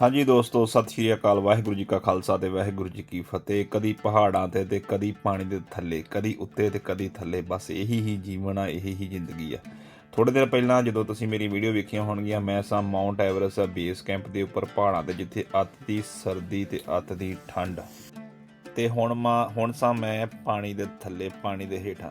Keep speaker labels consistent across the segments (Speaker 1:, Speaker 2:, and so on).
Speaker 1: ਹਾਂਜੀ ਦੋਸਤੋ, ਸਤਿ ਸ਼੍ਰੀ ਅਕਾਲ। ਵਾਹਿਗੁਰੂ ਜੀ ਕਾ ਖਾਲਸਾ ਤੇ ਵਾਹਿਗੁਰੂ ਜੀ ਕੀ ਫਤਿਹ। ਕਦੀ ਪਹਾੜਾਂ ਤੇ ਤੇ ਕਦੀ ਪਾਣੀ ਦੇ ਥੱਲੇ, ਕਦੀ ਉੱਤੇ ਤੇ ਕਦੀ ਥੱਲੇ। ਬਸ ਇਹੀ ਹੀ ਜੀਵਨ ਆ, ਇਹੀ ਹੀ ਜ਼ਿੰਦਗੀ ਆ। ਥੋੜੇ ਦਿਨ ਪਹਿਲਾਂ ਜਦੋਂ ਤੁਸੀਂ ਮੇਰੀ ਵੀਡੀਓ ਵੇਖੀਆਂ ਹੋਣਗੀਆਂ, ਮੈਂ ਸਾਂ ਮਾਉਂਟ ਐਵਰੈਸਟ ਬੇਸ ਕੈਂਪ ਦੇ ਉੱਪਰ ਪਹਾੜਾਂ ਤੇ, ਜਿੱਥੇ ਅੱਤ ਦੀ ਸਰਦੀ ਤੇ ਅੱਤ ਦੀ ਠੰਡ। ਤੇ ਹੁਣ ਮਾ, ਹੁਣ ਸਾਂ ਮੈਂ ਪਾਣੀ ਦੇ ਥੱਲੇ, ਪਾਣੀ ਦੇ ਹੇਠਾਂ।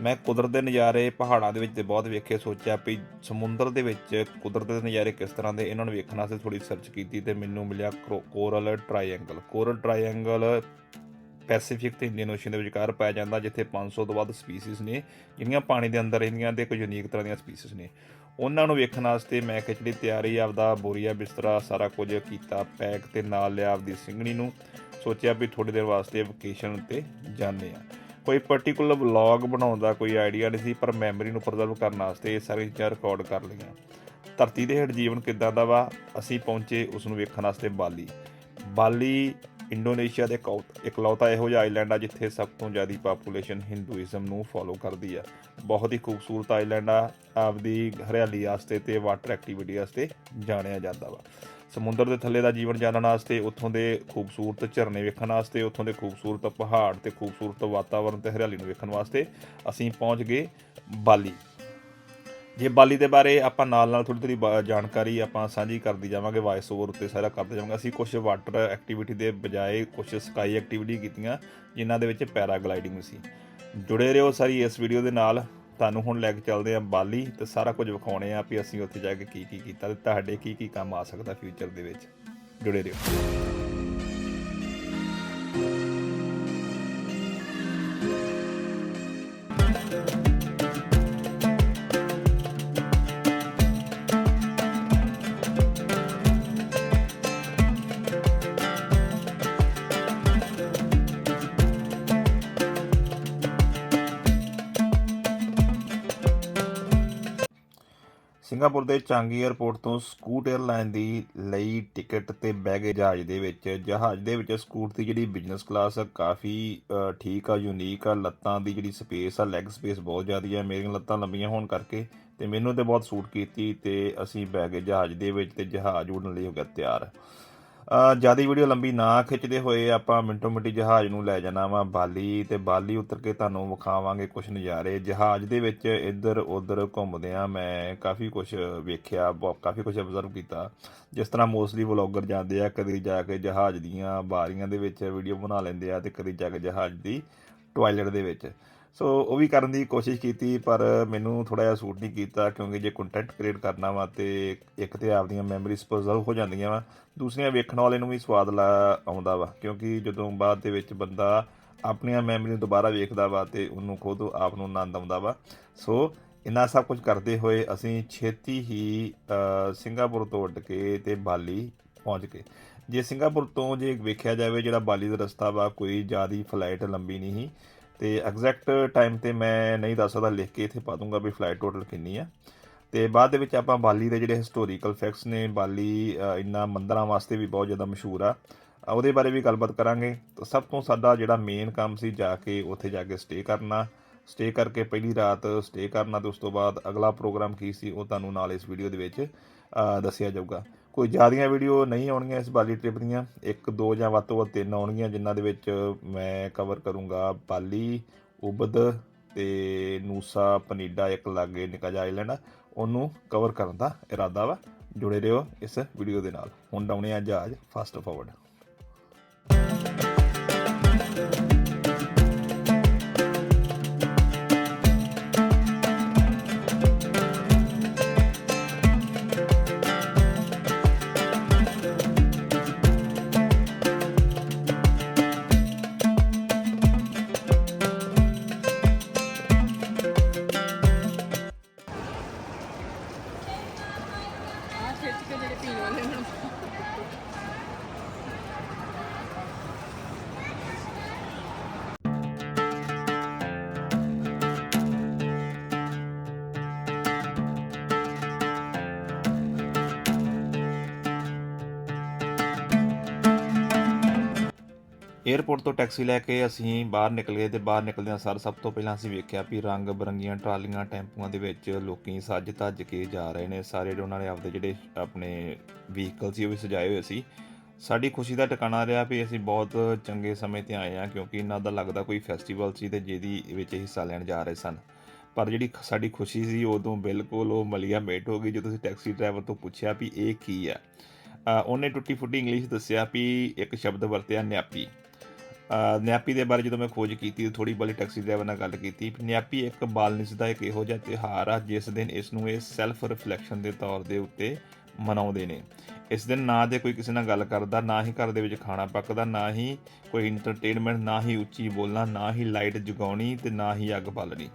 Speaker 1: ਮੈਂ ਕੁਦਰਤ ਦੇ ਨਜ਼ਾਰੇ ਪਹਾੜਾਂ ਦੇ ਵਿੱਚ ਤੇ ਬਹੁਤ ਵੇਖੇ, ਸੋਚਿਆ ਵੀ ਸਮੁੰਦਰ ਦੇ ਵਿੱਚ ਕੁਦਰਤ ਦੇ ਨਜ਼ਾਰੇ ਕਿਸ ਤਰ੍ਹਾਂ ਦੇ, ਇਹਨਾਂ ਨੂੰ ਵੇਖਣ ਵਾਸਤੇ ਥੋੜੀ ਸਰਚ ਕੀਤੀ ਤੇ ਮੈਨੂੰ ਮਿਲਿਆ Coral Triangle Coral Triangle Pacific ਤੇ ਇੰਡੀਅਨ ਓਸ਼ਨ ਦੇ ਵਿਚਕਾਰ ਪਾਇਆ ਜਾਂਦਾ, ਜਿੱਥੇ 500 ਤੋਂ ਵੱਧ ਸਪੀਸੀਜ਼ ਨੇ, ਜਿਹੜੀਆਂ ਪਾਣੀ ਦੇ ਅੰਦਰ ਰਹਿੰਦੀਆਂ ਤੇ ਕੁਝ ਯੂਨੀਕ ਤਰ੍ਹਾਂ ਦੀਆਂ ਸਪੀਸੀਜ਼ ਨੇ। ਉਹਨਾਂ ਨੂੰ ਵੇਖਣ ਵਾਸਤੇ ਮੈਂ ਖਿਚੜੀ ਤਿਆਰੀ, ਆਪਦਾ ਬੋਰੀਆ ਬਿਸਤਰਾ ਸਾਰਾ ਕੁਝ ਕੀਤਾ, ਪੈਕ ਤੇ ਨਾਲ ਲਿਆ ਆਪਦੀ ਸਿੰਗਣੀ ਨੂੰ। ਸੋਚਿਆ ਵੀ ਥੋੜੀ ਦੇਰ ਵਾਸਤੇ ਵਕੇਸ਼ਨ ਤੇ ਜਾਂਦੇ ਆ ਕੋਈ ਪਾਰਟਿਕੂਲਰ ਵਲੌਗ ਬਣਾਉਣ ਦਾ ਕੋਈ ਆਈਡੀਆ ਨਹੀਂ ਸੀ, ਪਰ ਮੈਮਰੀ ਨੂੰ ਪ੍ਰੀਜ਼ਰਵ ਕਰਨ ਵਾਸਤੇ ਇਹ ਸਾਰੀਆਂ ਚੀਜ਼ਾਂ ਰਿਕਾਰਡ ਕਰ ਲਈਆਂ। ਧਰਤੀ ਦੇ ਹੇਠ ਜੀਵਨ ਕਿੱਦਾਂ ਦਾ ਵਾ? ਅਸੀਂ ਪਹੁੰਚੇ ਉਸ ਨੂੰ ਵੇਖਣ ਵਾਸਤੇ ਬਾਲੀ। ਬਾਲੀ ਇੰਡੋਨੇਸ਼ੀਆ ਦੇ ਇਕਲੌਤਾ ਇਹੋ ਜਿਹਾ ਆਈਲੈਂਡ ਆ, ਜਿੱਥੇ ਸਭ ਤੋਂ ਜ਼ਿਆਦਾ ਪਾਪੂਲੇਸ਼ਨ ਹਿੰਦੂਇਜ਼ਮ ਨੂੰ ਫੋਲੋ ਕਰਦੀ ਆ। ਬਹੁਤ ਹੀ ਖੂਬਸੂਰਤ ਆਈਲੈਂਡ ਆ, ਆਪਦੀ ਹਰਿਆਲੀ ਵਾਸਤੇ ਤੇ ਵਾਟਰ ਐਕਟੀਵਿਟੀ ਵਾਸਤੇ ਜਾਣਿਆ ਜਾਂਦਾ ਵਾ। ਸਮੁੰਦਰ ਦੇ ਥੱਲੇ ਦਾ ਜੀਵਨ ਜਾਣਨ ਵਾਸਤੇ, ਉੱਥੋਂ ਦੇ ਖੂਬਸੂਰਤ ਝਰਨੇ ਵੇਖਣ ਵਾਸਤੇ, ਉੱਥੋਂ ਦੇ ਖੂਬਸੂਰਤ ਪਹਾੜ ਤੇ ਖੂਬਸੂਰਤ ਵਾਤਾਵਰਣ ਤੇ ਹਰਿਆਲੀ ਨੂੰ ਵੇਖਣ ਵਾਸਤੇ ਅਸੀਂ ਪਹੁੰਚ ਗਏ ਬਾਲੀ। ਜੇ ਬਾਲੀ ਦੇ ਬਾਰੇ ਆਪਾਂ ਨਾਲ ਨਾਲ ਥੋੜੀ ਥੋੜੀ ਜਾਣਕਾਰੀ ਆਪਾਂ ਸਾਂਝੀ ਕਰਦੀ ਜਾਵਾਂਗੇ ਵਾਇਸ ਓਵਰ ਉੱਤੇ ਸਾਰਾ ਕਰਦੇ ਜਾਵਾਂਗੇ। ਅਸੀਂ ਕੁਝ ਵਾਟਰ ਐਕਟੀਵਿਟੀ ਦੇ ਬਜਾਏ ਕੁਝ ਸਕਾਈ ਐਕਟੀਵਿਟੀ ਕੀਤੀਆਂ, ਜਿਨ੍ਹਾਂ ਦੇ ਵਿੱਚ ਪੈਰਾਗਲਾਈਡਿੰਗ ਸੀ। ਜੁੜੇ ਰਹੋ ਸਾਰੀ ਇਸ ਵੀਡੀਓ ਦੇ ਨਾਲ। ਤੁਹਾਨੂੰ ਹੁਣ ਲੈ ਕੇ ਚੱਲਦੇ ਆਂ ਬਾਲੀ ਤੇ ਸਾਰਾ ਕੁਝ ਵਿਖਾਉਣੇ ਆ ਵੀ ਅਸੀਂ ਉੱਥੇ ਜਾ ਕੇ ਕੀ ਕੀ ਕੀਤਾ ਤੇ ਤੁਹਾਡੇ ਕੀ ਕੀ ਕੰਮ ਆ ਸਕਦਾ ਫਿਊਚਰ ਦੇ ਵਿੱਚ। ਜੁੜੇ ਰਹੋ। ਸਿੰਗਾਪੁਰ ਦੇ ਚਾਂਗੀ 에ਅਰਪੋਰਟ ਤੋਂ ਸਕੂਟ 에ਅਰਲਾਈਨ ਦੀ ਲਈ ਟਿਕਟ ਤੇ ਬੈਗੇ ਜਹਾਜ਼ ਦੇ ਵਿੱਚ। ਜਹਾਜ਼ ਦੇ ਵਿੱਚ ਸਕੂਟ ਦੀ ਜਿਹੜੀ ਬਿਜ਼ਨਸ ਕਲਾਸ ਆ, ਕਾਫੀ ਠੀਕ ਆ ਯੂਨੀਕ ਆ। ਲੱਤਾਂ ਦੀ ਜਿਹੜੀ ਸਪੇਸ ਆ ਲੈਗ ਸਪੇਸ ਬਹੁਤ ਜ਼ਿਆਦੀ ਆ। ਮੇਰੀਆਂ ਲੱਤਾਂ ਲੰਬੀਆਂ ਹੋਣ ਕਰਕੇ ਤੇ ਮੈਨੂੰ ਤੇ ਬਹੁਤ ਸੂਟ ਕੀਤੀ ਤੇ ਅਸੀਂ ਬੈਗੇ ਜਹਾਜ਼ ਦੇ ਵਿੱਚ ਤੇ ਜਹਾਜ਼ ਉਡਣ ਲਈ ਹੋ ਗਿਆ ਤਿਆਰ। ਜ਼ਿਆਦਾ ਵੀਡੀਓ ਲੰਬੀ ਨਾ ਖਿੱਚਦੇ ਹੋਏ ਆਪਾਂ ਮਿੰਟੋ ਮਿੰਟੀ ਜਹਾਜ਼ ਨੂੰ ਲੈ ਜਾਣਾ ਵਾ ਬਾਲੀ ਤੇ ਬਾਲੀ ਉਤਰ ਕੇ ਤੁਹਾਨੂੰ ਵਿਖਾਵਾਂਗੇ ਕੁਝ ਨਜ਼ਾਰੇ। ਜਹਾਜ਼ ਦੇ ਵਿੱਚ ਇੱਧਰ ਉੱਧਰ ਘੁੰਮਦੇ ਆ ਮੈਂ ਕਾਫੀ ਕੁਝ ਵੇਖਿਆ ਬਹੁਤ ਕਾਫੀ ਕੁਝ ਅਬਜ਼ਰਵ ਕੀਤਾ। ਜਿਸ ਤਰ੍ਹਾਂ ਮੋਸਟਲੀ ਵਲੌਗਰ ਜਾਂਦੇ ਆ, ਕਦੀ ਜਾ ਕੇ ਜਹਾਜ਼ ਦੀਆਂ ਬਾਰੀਆਂ ਦੇ ਵਿੱਚ ਵੀਡੀਓ ਬਣਾ ਲੈਂਦੇ ਆ ਤੇ ਕਦੀ ਜਾ ਕੇ ਜਹਾਜ਼ ਦੀ ਟਾਇਲਟ ਦੇ ਵਿੱਚ। ਸੋ ਉਹ ਵੀ ਕਰਨ ਦੀ ਕੋਸ਼ਿਸ਼ ਕੀਤੀ, ਪਰ ਮੈਨੂੰ ਥੋੜਾ ਜਿਹਾ ਸੂਟ ਨਹੀਂ ਕੀਤਾ ਕਿਉਂਕਿ ਜੇ ਕੰਟੈਂਟ ਕ੍ਰੀਏਟ ਕਰਨਾ ਵਾ ਤੇ ਇੱਕ ਤੇ ਆਪਦੀਆਂ ਮੈਮਰੀਜ਼ ਪ੍ਰਜ਼ਰਵ ਹੋ ਜਾਂਦੀਆਂ ਵਾ, ਦੂਸਰੀਆਂ ਵੇਖਣ ਵਾਲੇ ਨੂੰ ਵੀ ਸਵਾਦ ਲਾ ਆਉਂਦਾ ਵਾ ਕਿਉਂਕਿ ਜਦੋਂ ਬਾਅਦ ਦੇ ਵਿੱਚ ਬੰਦਾ ਆਪਣੀਆਂ ਮੈਮਰੀਜ਼ ਦੁਬਾਰਾ ਵੇਖਦਾ ਵਾ ਤੇ ਉਹਨੂੰ ਖੁਦ ਆਪ ਨੂੰ ਆਨੰਦ ਆਉਂਦਾ ਵਾ। ਸੋ ਇੰਨਾ ਸਭ ਕੁਝ ਕਰਦੇ ਹੋਏ ਅਸੀਂ ਛੇਤੀ ਹੀ ਸਿੰਗਾਪੁਰ ਤੋਂ ਉੱਡ ਕੇ ਤੇ ਬਾਲੀ ਪਹੁੰਚ ਗਏ। ਜੇ ਸਿੰਗਾਪੁਰ ਤੋਂ ਜੇ ਵੇਖਿਆ ਜਾਵੇ ਜਿਹੜਾ ਬਾਲੀ ਦਾ ਰਸਤਾ ਵਾ, ਕੋਈ ਜ਼ਿਆਦੀ ਫਲਾਈਟ ਲੰਬੀ ਨਹੀਂ ਸੀ। ਤੇ ਐਗਜ਼ੈਕਟ ਟਾਈਮ ਤੇ ਮੈਂ ਨਹੀਂ ਦੱਸ ਸਕਦਾ ਲਿਖ ਕੇ ਇੱਥੇ ਪਾ ਦੂੰਗਾ ਵੀ ਫਲਾਈਟ ਟੋਟਲ ਕਿੰਨੀ ਆ। ਤੇ ਬਾਅਦ ਦੇ ਵਿੱਚ ਆਪਾਂ ਬਾਲੀ ਦੇ ਜਿਹੜੇ ਹਿਸਟੋਰੀਕਲ ਫੈਕਟਸ ਨੇ ਬਾਲੀ ਅ, ਇਹਨਾਂ ਮੰਦਰਾਂ ਵਾਸਤੇ ਵੀ ਬਹੁਤ ਜ਼ਿਆਦਾ ਮਸ਼ਹੂਰ ਆ। ਉਹਦੇ ਬਾਰੇ ਵੀ ਗੱਲਬਾਤ ਕਰਾਂਗੇ। ਤਾਂ ਸਭ ਤੋਂ ਸਾਡਾ ਜਿਹੜਾ ਮੇਨ ਕੰਮ ਸੀ ਜਾ ਕੇ ਉੱਥੇ ਜਾ ਕੇ ਸਟੇ ਕਰਨਾ। ਸਟੇ ਕਰਕੇ ਪਹਿਲੀ ਰਾਤ ਸਟੇ ਕਰਨਾ ਤੇ ਉਸ ਤੋਂ ਬਾਅਦ ਅਗਲਾ ਪ੍ਰੋਗਰਾਮ ਕੀ ਸੀ ਉਹ ਤੁਹਾਨੂੰ ਨਾਲ ਇਸ ਵੀਡੀਓ ਦੇ ਵਿੱਚ ਦੱਸਿਆ ਜਾਊਗਾ। ਕੋਈ ਜ਼ਿਆਦੀਆਂ ਵੀਡੀਓ ਨਹੀਂ ਆਉਣਗੀਆਂ ਇਸ ਬਾਲੀ ਟ੍ਰਿਪ ਦੀਆਂ। ਇੱਕ, ਦੋ ਜਾਂ ਵੱਧ ਤੋਂ ਵੱਧ ਤਿੰਨ ਆਉਣਗੀਆਂ, ਜਿਨ੍ਹਾਂ ਦੇ ਵਿੱਚ ਮੈਂ ਕਵਰ ਕਰੂੰਗਾ ਬਾਲੀ, ਉਬਦ ਤੇ ਨੂਸਾ, ਪਨੀਡਾ, ਇੱਕ ਲਾਗੇ ਨਿੱਕਾ ਜਿਹਾ ਆਈਲੈਂਡ ਆ ਉਹਨੂੰ ਕਵਰ ਕਰਨ ਦਾ ਇਰਾਦਾ ਵਾ। ਜੁੜੇ ਰਹੋ ਇਸ ਵੀਡੀਓ ਦੇ ਨਾਲ। ਹੁਣ ਡਾਉਣੇ ਆ ਜਹਾਜ਼ ਫਾਸਟ ਫਾਰਵਰਡ ਏਅਰਪੋਰਟ ਤੋਂ ਟੈਕਸੀ ਲੈ ਕੇ ਅਸੀਂ ਬਾਹਰ ਨਿਕਲ ਗਏ ਤੇ ਬਾਹਰ ਨਿਕਲਦਿਆਂ ਸਾਰ ਸਭ ਤੋਂ ਪਹਿਲਾਂ ਅਸੀਂ ਵੇਖਿਆ ਵੀ ਰੰਗ ਬਰੰਗੀਆਂ ਟਰਾਲੀਆਂ, ਟੈਂਪੂਆਂ ਦੇ ਵਿੱਚ ਲੋਕੀ ਸੱਜ ਧੱਜ ਕੇ ਜਾ ਰਹੇ ਨੇ। ਸਾਰੇ ਉਹਨਾਂ ਨੇ ਆਪਦੇ ਜਿਹੜੇ ਆਪਣੇ ਵਹੀਕਲ ਸੀ ਉਹ ਵੀ ਸਜਾਏ ਹੋਏ ਸੀ। ਸਾਡੀ ਖੁਸ਼ੀ ਦਾ ਟਿਕਾਣਾ ਰਿਹਾ ਵੀ ਅਸੀਂ ਬਹੁਤ ਚੰਗੇ ਸਮੇਂ ਤੇ ਆਏ ਆ ਕਿਉਂਕਿ ਇਹਨਾਂ ਦਾ ਲੱਗਦਾ ਕੋਈ ਫੈਸਟੀਵਲ ਸੀ ਤੇ ਜਿਹਦੀ ਵਿੱਚ ਹਿੱਸਾ ਲੈਣ ਜਾ ਰਹੇ ਸਨ। ਪਰ ਜਿਹੜੀ ਖ- ਸਾਡੀ ਖੁਸ਼ੀ ਸੀ ਉਦੋਂ ਬਿਲਕੁਲ ਉਹ ਮਲੀਆ ਮੇਟ ਹੋ ਗਈ ਜਦੋਂ ਅਸੀਂ ਟੈਕਸੀ ਡਰਾਈਵਰ ਤੋਂ ਪੁੱਛਿਆ ਵੀ ਇਹ ਕੀ ਆ ਉਹਨੇ ਟੁੱਟੀ ਫੁੱਟੀ ਇੰਗਲਿਸ਼ ਦੱਸਿਆ ਵੀ ਇੱਕ ਸ਼ਬਦ ਵਰਤਿਆ, ਨਿਆਪੀ। ਨਿਆਪੀ ਦੇ ਬਾਰੇ ਜਦੋਂ ਮੈਂ ਖੋਜ ਕੀਤੀ ਥੋੜੀ ਬਲੀ ਟੈਕਸੀ ਡਰਾਈਵਰ ਨਾਲ ਗੱਲ ਕੀਤੀ, ਨਿਆਪੀ ਇੱਕ ਬਾਲਨਿਸ ਦਾ ਇੱਕ ਇਹੋ ਜਿਹਾ ਤਿਉਹਾਰ ਆ, ਜਿਸ ਦਿਨ ਇਸ ਨੂੰ ਇਹ ਸੈਲਫ ਰਿਫਲੈਕਸ਼ਨ ਦੇ ਤੌਰ ਦੇ ਉੱਤੇ ਮਨਾਉਂਦੇ ਨੇ। ਇਸ ਦਿਨ ਨਾ ਦੇ ਕੋਈ ਕਿਸੇ ਨਾਲ ਗੱਲ ਕਰਦਾ, ਨਾ ਹੀ ਘਰ ਦੇ ਵਿੱਚ ਖਾਣਾ ਪੱਕਦਾ, ਨਾ ਹੀ ਕੋਈ ਇੰਟਰਟੇਨਮੈਂਟ ਨਾ ਹੀ ਉੱਚੀ ਬੋਲਣਾ, ਨਾ ਹੀ ਲਾਈਟ ਜਗਾਉਣੀ ਤੇ ਨਾ ਹੀ ਅੱਗ ਬਾਲਣੀ।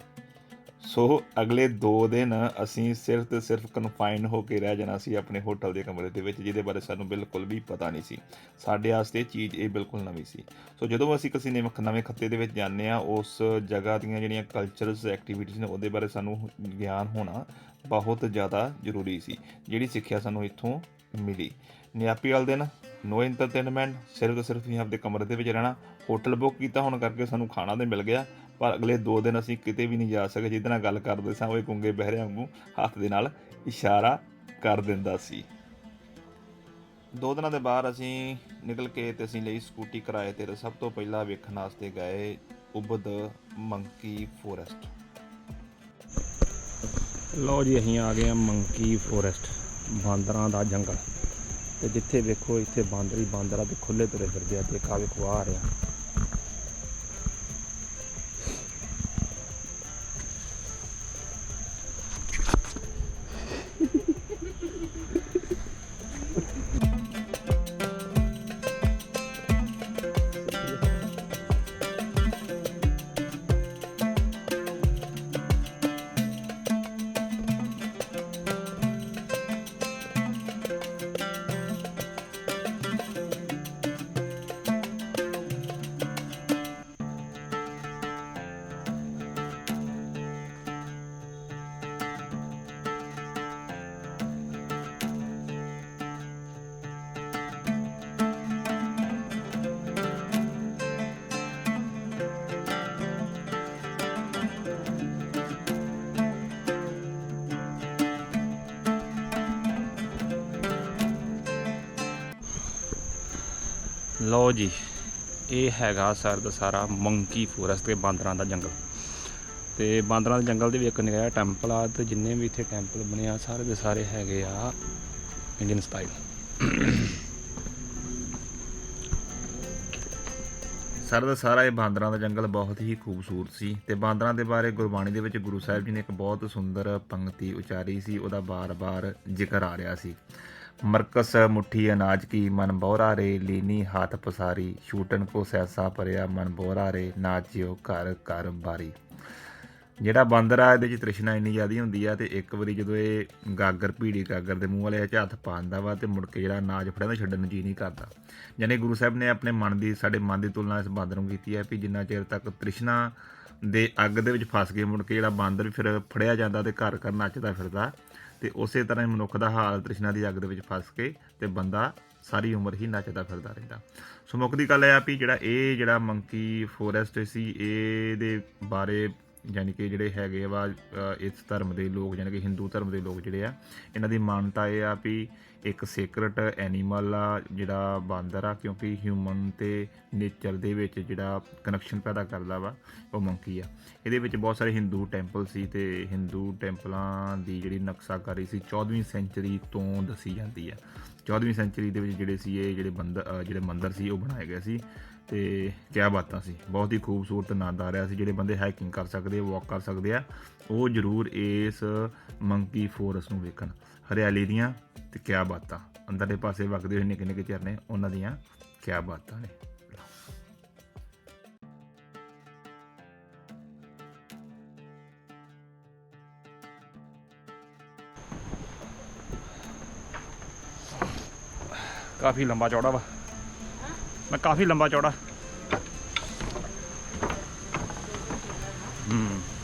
Speaker 1: ਸੋ ਅਗਲੇ 2 ਦਿਨ ਅਸੀਂ ਸਿਰਫ ਤੇ ਸਿਰਫ ਕਨਫਾਈਨ ਹੋ ਕੇ ਰਹਿ ਜਾਣਾ ਸੀ ਆਪਣੇ ਹੋਟਲ ਦੇ ਕਮਰੇ ਦੇ ਵਿੱਚ, ਜਿਹਦੇ ਬਾਰੇ ਸਾਨੂੰ ਬਿਲਕੁਲ ਵੀ ਪਤਾ ਨਹੀਂ ਸੀ। ਸਾਡੇ ਵਾਸਤੇ ਚੀਜ਼ ਇਹ ਬਿਲਕੁਲ ਨਵੀਂ ਸੀ। ਸੋ ਜਦੋਂ ਅਸੀਂ ਕਿਸੇ ਨਵੇਂ ਨਵੇਂ ਖੱਤੇ ਦੇ ਵਿੱਚ ਜਾਂਦੇ ਆ ਉਸ ਜਗ੍ਹਾ ਦੀਆਂ ਜਿਹੜੀਆਂ ਕਲਚਰਸ ਐਕਟੀਵਿਟੀਜ਼ ਨੇ, ਉਹਦੇ ਬਾਰੇ ਸਾਨੂੰ ਗਿਆਨ ਹੋਣਾ ਬਹੁਤ ਜ਼ਿਆਦਾ ਜ਼ਰੂਰੀ ਸੀ, ਜਿਹੜੀ ਸਿੱਖਿਆ ਸਾਨੂੰ ਇੱਥੋਂ ਮਿਲੀ। ਨਿਆਪੀ ਵਾਲੇ ਦਿਨ ਨੋ ਐਂਟਰਟੇਨਮੈਂਟ ਸਿਰਫ ਤੇ ਸਿਰਫ ਹੀ ਆਪਦੇ ਕਮਰੇ ਦੇ ਵਿੱਚ ਰਹਿਣਾ। ਹੋਟਲ ਬੁੱਕ ਕੀਤਾ ਹੋਣ ਕਰਕੇ ਸਾਨੂੰ ਖਾਣਾ ਤੇ ਮਿਲ ਗਿਆ। ਪਰ ਅਗਲੇ 2 ਦਿਨ ਅਸੀਂ ਕਿਤੇ ਵੀ ਨਹੀਂ ਜਾ ਸਕੇ, ਜਿਹਦੇ ਨਾਲ ਗੱਲ ਕਰਦੇ ਸਾਂ, ਉਹ ਗੁੰਗੇ ਬਹਿਰਿਆਂ ਵਾਂਗੂ ਹੱਥ ਦੇ ਨਾਲ ਇਸ਼ਾਰਾ ਕਰ ਦਿੰਦਾ ਸੀ। ਦੋ ਦਿਨਾਂ ਦੇ ਬਾਅਦ ਅਸੀਂ ਨਿਕਲ ਕੇ ਤੇ ਅਸੀਂ ਲਈ ਸਕੂਟੀ ਕਿਰਾਏ ਤੇ ਸਭ ਤੋਂ ਪਹਿਲਾਂ ਵੇਖਣ ਵਾਸਤੇ ਗਏ ਉਬਦ ਮੰਕੀ ਫੋਰੈਸਟ।
Speaker 2: ਲਓ ਜੀ, ਅਸੀਂ ਆ ਗਏ ਆ ਮੰਕੀ ਫੋਰੈਸਟ, ਬਾਂਦਰਾਂ ਦਾ ਜੰਗਲ। ਤੇ ਜਿੱਥੇ ਵੇਖੋ, ਇੱਥੇ ਬਾਂਦਰ ਹੀ ਬਾਂਦਰ ਆ ਤੇ ਖੁੱਲੇ ਤੁਰੇ ਫਿਰਦੇ ਆ ਤੇ ਆ ਵੇਖੋ ਰਿਹਾ। ਲਓ ਜੀ, ਇਹ ਹੈਗਾ ਸਰ ਦਾ ਸਾਰਾ ਮੰਕੀ ਫੋਰੈਸਟ ਤੇ ਬਾਂਦਰਾਂ ਦਾ ਜੰਗਲ। ਤੇ ਬਾਂਦਰਾਂ ਦੇ ਜੰਗਲ ਦੇ ਵੀ ਇੱਕ ਨਿਗਾਹ ਟੈਂਪਲ ਆ ਤੇ ਜਿੰਨੇ ਵੀ ਇੱਥੇ ਟੈਂਪਲ ਬਣੇ ਆ, ਸਾਰੇ ਦੇ ਸਾਰੇ ਹੈਗੇ ਆ ਇੰਡੀਅਨ ਸਟਾਈਲ
Speaker 1: ਸਰ ਦਾ ਸਾਰਾ ਇਹ ਬਾਂਦਰਾਂ ਦਾ ਜੰਗਲ ਬਹੁਤ ਹੀ ਖੂਬਸੂਰਤ ਸੀ ਤੇ ਬਾਂਦਰਾਂ ਦੇ ਬਾਰੇ ਗੁਰਬਾਣੀ ਦੇ ਵਿੱਚ ਗੁਰੂ ਸਾਹਿਬ ਜੀ ਨੇ ਇੱਕ ਬਹੁਤ ਸੁੰਦਰ ਪੰਕਤੀ ਉਚਾਰੀ ਸੀ, ਉਹਦਾ ਬਾਰ-ਬਾਰ ਜ਼ਿਕਰ ਆ ਰਿਹਾ ਸੀ। ਮਰਕਸ ਮੁਠੀ ਅਨਾਜ ਕੀ ਮਨ ਬੋਰਾ ਰੇ, ਲੀਨੀ ਹਾਥ ਪਸਾਰੀ, ਛੂਟਣ ਕੋ ਸੈਸਾ ਪਰਿਆ ਮਨ ਬੋਰਾ ਰੇ ਨਾਚਿਓ ਘਰ ਘਰ ਬਾਰੀ। ਜਿਹੜਾ ਬਾਂਦਰ ਆ, ਇਹਦੇ ਚ ਤ੍ਰਿਸ਼ਨਾ ਇੰਨੀ ਜ਼ਿਆਦੀ ਹੁੰਦੀ ਆ, ਤੇ ਇੱਕ ਵਾਰੀ ਜਦੋਂ ਇਹ ਗਾਗਰ, ਭੀੜੀ ਗਾਗਰ ਦੇ ਮੂੰਹ ਵਾਲੇ ਚ ਹੱਥ ਪਾਉਂਦਾ ਵਾ, ਤੇ ਮੁੜ ਕੇ ਜਿਹੜਾ ਨਾਜ ਫੜਿਆ ਤਾਂ ਛੱਡਣ ਨੂੰ ਜੀ ਨਹੀਂ ਕਰਦਾ। ਯਾਨੀ ਗੁਰੂ ਸਾਹਿਬ ਨੇ ਆਪਣੇ ਮਨ ਦੀ, ਸਾਡੇ ਮਨ ਦੀ ਤੁਲਨਾ ਇਸ ਬਾਂਦਰ ਨੂੰ ਕੀਤੀ ਹੈ ਵੀ ਜਿੰਨਾ ਚਿਰ ਤੱਕ ਤ੍ਰਿਸ਼ਨਾ ਦੇ ਅੱਗ ਦੇ ਵਿੱਚ ਫਸ ਕੇ ਮੁੜ ਕੇ ਜਿਹੜਾ ਬਾਂਦਰ ਫਿਰ ਫੜਿਆ ਜਾਂਦਾ ਤੇ ਘਰ ਘਰ ਨੱਚਦਾ ਫਿਰਦਾ ਤੇ ਉਸੇ ਤਰ੍ਹਾਂ ਹੀ ਮਨੁੱਖ ਦਾ ਹਾਲ ਤ੍ਰਿਸ਼ਨਾ ਦੀ ਅੱਗ ਦੇ ਵਿੱਚ ਫਸ ਕੇ ਤੇ ਬੰਦਾ ਸਾਰੀ ਉਮਰ ਹੀ ਨੱਚਦਾ ਫਿਰਦਾ ਰਹਿੰਦਾ। ਸੋ ਮੁੱਖ ਦੀ ਗੱਲ ਇਹ ਆ ਵੀ ਜਿਹੜਾ ਇਹ ਜਿਹੜਾ ਮੰਕੀ ਫੋਰੈਸਟ ਸੀ, ਇਹਦੇ ਬਾਰੇ ਯਾਨੀ ਕਿ ਜਿਹੜੇ ਹੈਗੇ ਵਾ ਇਸ ਧਰਮ ਦੇ ਲੋਕ, ਯਾਨੀ ਕਿ ਹਿੰਦੂ ਧਰਮ ਦੇ ਲੋਕ ਜਿਹੜੇ ਆ, ਇਹਨਾਂ ਦੀ ਮਾਨਤਾ ਇਹ ਆ ਵੀ ਇੱਕ ਸੇਕਰਟ ਐਨੀਮਲ ਆ ਜਿਹੜਾ ਬਾਂਦਰ ਆ, ਕਿਉਂਕਿ ਹਿਊਮਨ ਤੇ ਨੇਚਰ ਦੇ ਵਿੱਚ ਜਿਹੜਾ ਕਨੈਕਸ਼ਨ ਪੈਦਾ ਕਰਦਾ ਵਾ, ਉਹ ਮੰਕੀ ਆ। ਇਹਦੇ ਵਿੱਚ ਬਹੁਤ ਸਾਰੇ ਹਿੰਦੂ ਟੈਂਪਲ ਸੀ ਤੇ ਹਿੰਦੂ ਟੈਂਪਲਾਂ ਦੀ ਜਿਹੜੀ ਨਕਸ਼ਾਕਾਰੀ ਸੀ 14ਵੀਂ ਸੈਂਚਰੀ ਤੋਂ ਦੱਸੀ ਜਾਂਦੀ ਆ। 14ਵੀਂ ਸੈਂਚਰੀ ਦੇ ਵਿੱਚ ਜਿਹੜੇ ਸੀ ਇਹ ਜਿਹੜੇ ਬੰਦਰ ਜਿਹੜੇ ਮੰਦਰ ਸੀ, ਉਹ ਬਣਾਏ ਗਏ ਸੀ। ਤੇ ਕਿਆ ਬਾਤਾਂ ਸੀ। ਬਹੁਤ ਹੀ ਖੂਬਸੂਰਤ ਆਨੰਦ ਆ ਰਿਹਾ ਸੀ। ਜਿਹੜੇ ਬੰਦੇ ਹਾਈਕਿੰਗ ਕਰ ਸਕਦੇ ਆ ਵਾਕ ਕਰ ਸਕਦੇ ਆ, ਉਹ ਜ਼ਰੂਰ ਇਸ ਮੰਕੀ ਫੋਰਸ ਨੂੰ ਵੇਖਣ। ਹਰਿਆਲੀ ਦੀਆਂ ਤੇ ਕਿਆ ਬਾਤਾਂ। ਅੰਦਰਲੇ ਪਾਸੇ ਵਗਦੇ ਹੋਏ ਨਿੱਕੇ ਨਿੱਕੇ ਝਰਨੇ, ਉਹਨਾਂ ਦੀਆਂ ਕਿਆ ਬਾਤਾਂ ਨੇ।
Speaker 2: ਕਾਫੀ ਲੰਬਾ ਚੌੜਾ ਵਾ। ਮੈਂ ਕਾਫੀ ਲੰਬਾ ਚੌੜਾ। ਹੂੰ।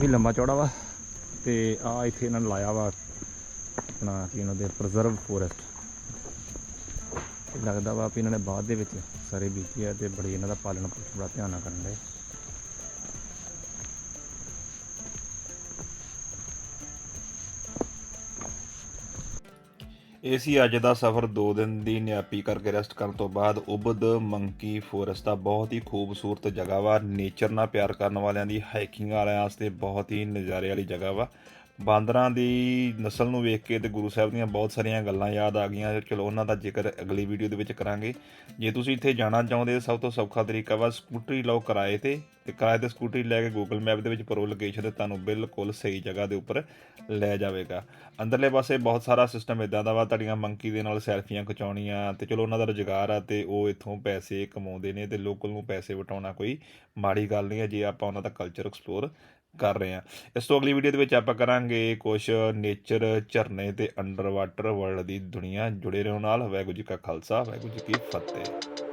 Speaker 2: ਕਾਫੀ ਲੰਬਾ ਚੌੜਾ ਵਾ ਤੇ ਆ ਇੱਥੇ ਇਹਨਾਂ ਨੇ ਲਾਇਆ ਵਾ ਆਪਣਾ ਕੀ ਉਹਨਾਂ ਦੇ ਪ੍ਰੀਜ਼ਰਵ ਫੋਰੈਸਟ ਲੱਗਦਾ ਵਾ ਵੀ ਇਹਨਾਂ ਨੇ ਬਾਅਦ ਦੇ ਵਿੱਚ ਸਾਰੇ ਬੀਜੀ ਆ ਤੇ ਬੜੀ ਇਹਨਾਂ ਦਾ ਪਾਲਣ ਪੋਸ਼ਣ ਬੜਾ ਧਿਆਨ ਨਾਲ ਕਰਨ ਦੇ
Speaker 1: ਇਹ ਸੀ ਅੱਜ ਦਾ ਸਫ਼ਰ। 2 ਦਿਨ ਦੀ ਨਿਆਪੀ ਕਰਕੇ ਰੈਸਟ ਕਰਨ ਤੋਂ ਬਾਅਦ ਉਬਦ ਮੰਕੀ ਫੋਰੈਸਟ ਦਾ ਬਹੁਤ ਹੀ ਖੂਬਸੂਰਤ ਜਗ੍ਹਾ ਵਾ। ਨੇਚਰ ਨਾਲ ਪਿਆਰ ਕਰਨ ਵਾਲਿਆਂ ਦੀ ਹਾਈਕਿੰਗ ਵਾਲਿਆਂ ਵਾਸਤੇ ਬਹੁਤ ਹੀ ਨਜ਼ਾਰੇ ਵਾਲੀ ਜਗ੍ਹਾ ਵਾ। ਬਾਂਦਰਾਂ ਦੀ ਨਸਲ ਨੂੰ ਵੇਖ ਕੇ ਤੇ ਗੁਰੂ ਸਾਹਿਬ ਦੀਆਂ ਬਹੁਤ ਸਾਰੀਆਂ ਗੱਲਾਂ ਯਾਦ ਆ ਗਈਆਂ। ਚਲੋ, ਉਹਨਾਂ ਦਾ ਜ਼ਿਕਰ ਅਗਲੀ ਵੀਡੀਓ ਦੇ ਵਿੱਚ ਕਰਾਂਗੇ। ਜੇ ਤੁਸੀਂ ਇੱਥੇ ਜਾਣਾ ਚਾਹੁੰਦੇ, ਸਭ ਤੋਂ ਸੌਖਾ ਤਰੀਕਾ ਵਾ ਸਕੂਟਰੀ ਲਓ ਕਿਰਾਏ ਤੇ ਤੇ ਕਿਰਾਏ ਤੇ ਸਕੂਟਰੀ ਲੈ ਕੇ ਗੂਗਲ ਮੈਪ ਦੇ ਵਿੱਚ ਪਰੋ ਲੋਕੇਸ਼ਨ ਤੁਹਾਨੂੰ ਬਿਲਕੁਲ ਸਹੀ ਜਗ੍ਹਾ ਦੇ ਉੱਪਰ ਲੈ ਜਾਵੇਗਾ। ਅੰਦਰਲੇ ਪਾਸੇ ਬਹੁਤ ਸਾਰਾ ਸਿਸਟਮ ਇਦਾਂ ਦਾ ਵਾ, ਤੁਹਾਡੀਆਂ ਮੰਕੀ ਦੇ ਨਾਲ ਸੈਲਫੀਆਂ ਖਿਚਾਉਣੀਆਂ ਤੇ ਚਲੋ, ਉਹਨਾਂ ਦਾ ਰੁਜ਼ਗਾਰ ਆ ਤੇ ਉਹ ਇੱਥੋਂ ਪੈਸੇ ਕਮਾਉਂਦੇ ਨੇ ਤੇ ਲੋਕਲ ਨੂੰ ਪੈਸੇ ਵਟਾਉਣਾ ਕੋਈ ਮਾੜੀ ਗੱਲ ਨਹੀਂ ਹੈ। ਜੇ ਆਪਾਂ ਉਹਨਾਂ ਦਾ ਕਲਚਰ ਐਕਸਪਲੋਰ ਕਰ ਰਹੇ ਹਾਂ। ਇਸ ਤੋਂ ਅਗਲੀ ਵੀਡੀਓ ਦੇ ਵਿੱਚ ਆਪਾਂ ਕਰਾਂਗੇ ਕੁਝ ਨੇਚਰ ਝਰਨੇ ਤੇ ਅੰਡਰ ਵਾਟਰ ਵਰਲਡ ਦੀ ਦੁਨੀਆ ਜੁੜੇ ਰਹੋ ਨਾਲ। ਵਾਹਿਗੁਰੂ ਜੀ ਕਾ ਖਾਲਸਾ, ਵਾਹਿਗੁਰੂ ਜੀ ਕੀ ਫਤਿਹ।